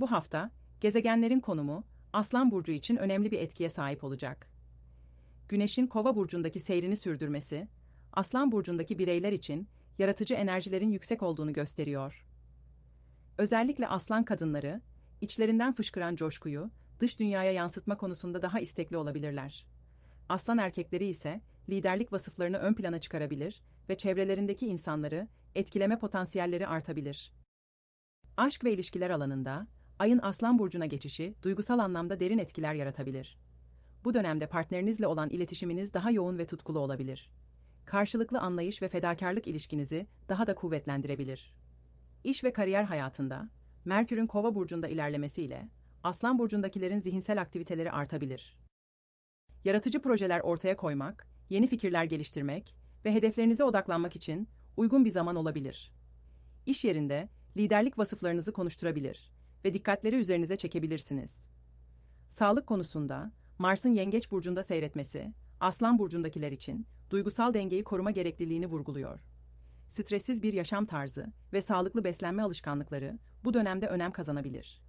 Bu hafta gezegenlerin konumu Aslan burcu için önemli bir etkiye sahip olacak. Güneşin Kova burcundaki seyrini sürdürmesi, Aslan burcundaki bireyler için yaratıcı enerjilerin yüksek olduğunu gösteriyor. Özellikle aslan kadınları, içlerinden fışkıran coşkuyu dış dünyaya yansıtma konusunda daha istekli olabilirler. Aslan erkekleri ise liderlik vasıflarını ön plana çıkarabilir ve çevrelerindeki insanları etkileme potansiyelleri artabilir. Aşk ve ilişkiler alanında ayın Aslan burcuna geçişi duygusal anlamda derin etkiler yaratabilir. Bu dönemde partnerinizle olan iletişiminiz daha yoğun ve tutkulu olabilir. Karşılıklı anlayış ve fedakarlık ilişkinizi daha da kuvvetlendirebilir. İş ve kariyer hayatında Merkür'ün Kova burcunda ilerlemesiyle Aslan burcundakilerin zihinsel aktiviteleri artabilir. Yaratıcı projeler ortaya koymak, yeni fikirler geliştirmek ve hedeflerinize odaklanmak için uygun bir zaman olabilir. İş yerinde liderlik vasıflarınızı konuşturabilir ve dikkatleri üzerinize çekebilirsiniz. Sağlık konusunda Mars'ın Yengeç burcunda seyretmesi, Aslan burcundakiler için duygusal dengeyi koruma gerekliliğini vurguluyor. Stressiz bir yaşam tarzı ve sağlıklı beslenme alışkanlıkları bu dönemde önem kazanabilir.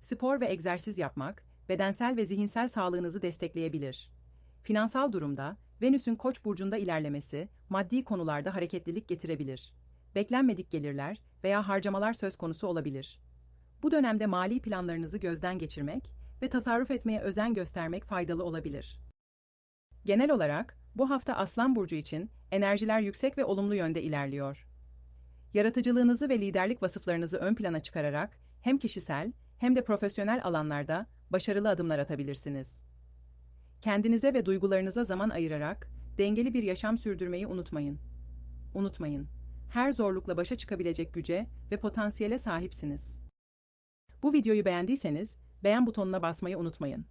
Spor ve egzersiz yapmak, bedensel ve zihinsel sağlığınızı destekleyebilir. Finansal durumda, Venüs'ün Koç burcunda ilerlemesi, maddi konularda hareketlilik getirebilir. Beklenmedik gelirler veya harcamalar söz konusu olabilir. Bu dönemde mali planlarınızı gözden geçirmek ve tasarruf etmeye özen göstermek faydalı olabilir. Genel olarak, bu hafta Aslan Burcu için enerjiler yüksek ve olumlu yönde ilerliyor. Yaratıcılığınızı ve liderlik vasıflarınızı ön plana çıkararak hem kişisel hem de profesyonel alanlarda başarılı adımlar atabilirsiniz. Kendinize ve duygularınıza zaman ayırarak dengeli bir yaşam sürdürmeyi unutmayın. Unutmayın, her zorlukla başa çıkabilecek güce ve potansiyele sahipsiniz. Bu videoyu beğendiyseniz beğen butonuna basmayı unutmayın.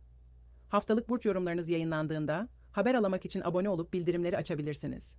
Haftalık burç yorumlarınız yayınlandığında haber alamak için abone olup bildirimleri açabilirsiniz.